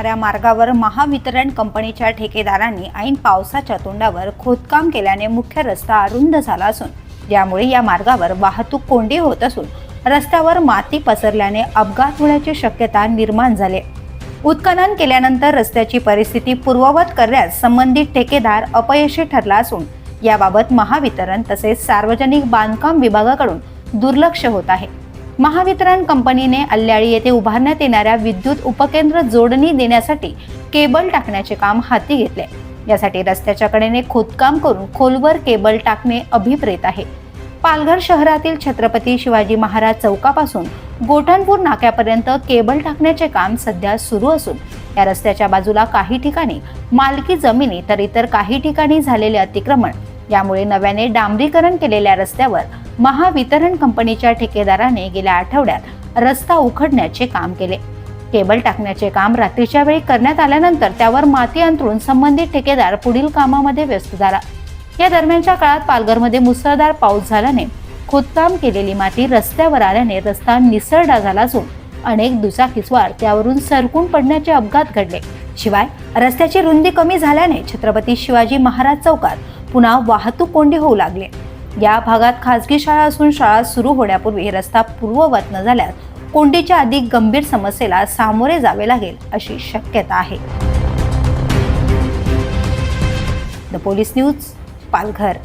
जाणाऱ्या मार्गावर महावितरण कंपनीच्या ठेकेदारांनी ऐन पावसाच्या तोंडावर खोदकाम केल्याने मुख्य रस्ता अरुंद झाला असून यामुळे या मार्गावर वाहतूक कोंडी होत असून रस्त्यावर माती पसरल्याने अपघात होण्याची शक्यता निर्माण झाली. उत्खनन केल्यानंतर रस्त्याची परिस्थिती पूर्ववत करण्यास संबंधित ठेकेदार अपयशी ठरला असून याबाबत महावितरण तसेच सार्वजनिक बांधकाम विभागाकडून दुर्लक्ष होत आहे. महावितरण कंपनीने अल्ल्याळी येथे उभारण्यात येणाऱ्या विद्युत उपकेंद्र जोडणी देण्यासाठी केबल टाकण्याचे काम हाती घेतले. यासाठी रस्त्याच्या कडेने खोदकाम करून खोलवर केबल टाकणे अभिप्रेत आहे. पालघर शहरातील छत्रपती शिवाजी महाराज चौकापासून गोठणपूर नाक्यापर्यंत केबल टाकण्याचे काम सध्या सुरू असून या रस्त्याच्या बाजूला काही ठिकाणी मालकी जमिनी तर इतर काही ठिकाणी झालेले अतिक्रमण यामुळे नव्याने डांबरीकरण केलेल्या रस्त्यावर महावितरण कंपनीच्या ठेकेदाराने गेल्या आठवड्यात रस्ता उखडण्याचे काम केले. केबल टाकण्याचे काम रात्रीच्या वेळी करण्यात आल्यानंतर त्यावर माती अंतरून संबंधित ठेकेदार पुढील कामामध्ये व्यस्त झाला. या दरम्यानच्या काळात पालघरमध्ये मुसळधार पाऊस झाल्याने खोदकाम केलेली माती रस्त्यावर आल्याने रस्ता निसरडा झाला असून अनेक दुचाकीस्वार त्यावरून सरकून पडण्याचे अपघात घडले. शिवाय रस्त्याची रुंदी कमी झाल्याने छत्रपती शिवाजी महाराज चौकात पुन्हा वाहतूक कोंडी होऊ लागले. या भागात खासगी शाळा असून शाळा सुरू होण्यापूर्वी रस्ता पूर्ववत न झाल्यास कोंडीच्या अधिक गंभीर समस्येला सामोरे जावे लागेल अशी शक्यता आहे. The police news Palghar.